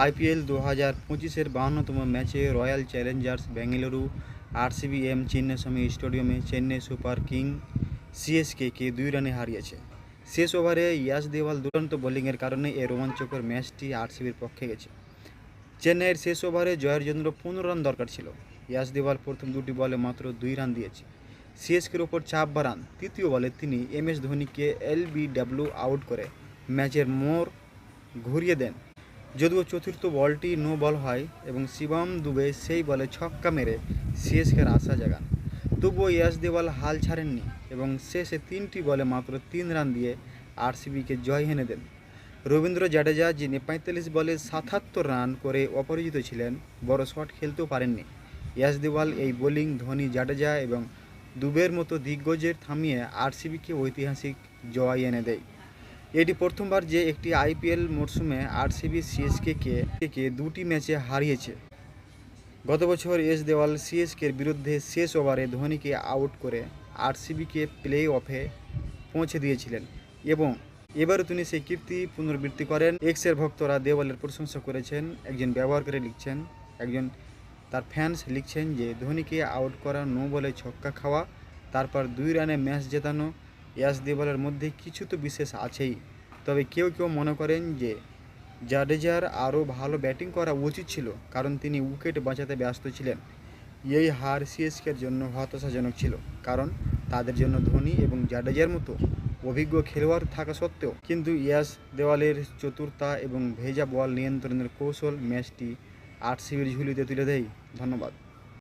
IPL দু হাজার পঁচিশের বাহান্নতম ম্যাচে রয়্যাল চ্যালেঞ্জার্স বেঙ্গালুরু চেন্নাই চিন্নাস্বামী স্টেডিয়ামে চেন্নাই সুপার কিং সিএসকেকে দুই রানে হারিয়েছে। শেষ ওভারে ইয়াস দেওয়াল দুরন্ত বোলিংয়ের কারণে এই রোমাঞ্চকর ম্যাচটি আরসিবির পক্ষে গেছে। চেন্নাইয়ের শেষ ওভারে জয়ের জন্য পনেরো রান দরকার ছিল। ইয়াস দেওয়াল প্রথম দুটি বলে মাত্র দুই রান দিয়েছে। সিএসকের ওপর চাপ বাড়ান তৃতীয় বলে তিনি এম এস ধোনিকে এলবিডব্লিউ আউট করে ম্যাচের মোড় ঘুরিয়ে দেন। যদিও চতুর্থ বলটি নো বল হয় এবং শিবম দুবে সেই বলে ছক্কা মেরে সিএসকের আশা জাগান। তবুও ইয়াস দেওয়াল হাল ছাড়েননি এবং শেষে তিনটি বলে মাত্র তিন রান দিয়ে আরসিবিকে জয় এনে দেন। রবীন্দ্র জাডেজা, যিনি পঁয়তাল্লিশ বলে সাতাত্তর রান করে অপরাজিত ছিলেন, বড় শট খেলতেও পারেননি। ইয়াস দেওয়াল এই বোলিং ধোনি, জাডেজা এবং দুবের মতো দিগ্গজের থামিয়ে আরসিবিকে ঐতিহাসিক জয় এনে দেয়। এটি প্রথমবার যে একটি আইপিএল মরশুমে আরসিবি সিএসকে কে দুটি ম্যাচে হারিয়েছে। গত বছর এস দেওয়াল সিএসকের বিরুদ্ধে শেষ ওভারে ধোনিকে আউট করে আরসিবিকে প্লে অফে পৌঁছে দিয়েছিলেন এবং এবারও তিনি সেই কীর্তি পুনরাবৃত্তি করেন। এক্সের ভক্তরা দেওয়ালের প্রশংসা করেছেন। একজন ব্যবহারকারী লিখছেন, একজন তার ফ্যান্স লিখছেন যে, ধোনিকে আউট করা নো বলে ছক্কা খাওয়া, তারপর দুই রানে ম্যাচ জেতানো ইয়াস দেওয়ালের মধ্যে কিছু তো বিশেষ আছেই। তবে কেউ কেউ মনে করেন যে জাডেজার আরও ভালো ব্যাটিং করা উচিত ছিল, কারণ তিনি উইকেট বাঁচাতে ব্যস্ত ছিলেন। এই হার সিএসকের জন্য হতাশাজনক ছিল, কারণ তাদের জন্য ধোনি এবং জাডেজার মতো অভিজ্ঞ খেলোয়াড় থাকা সত্ত্বেও। কিন্তু ইয়াস দেওয়ালের চতুর্থা এবং ভেজা বল নিয়ন্ত্রণের কৌশল ম্যাচটি আরসিবির ঝুলিতে তুলে দেয়। ধন্যবাদ।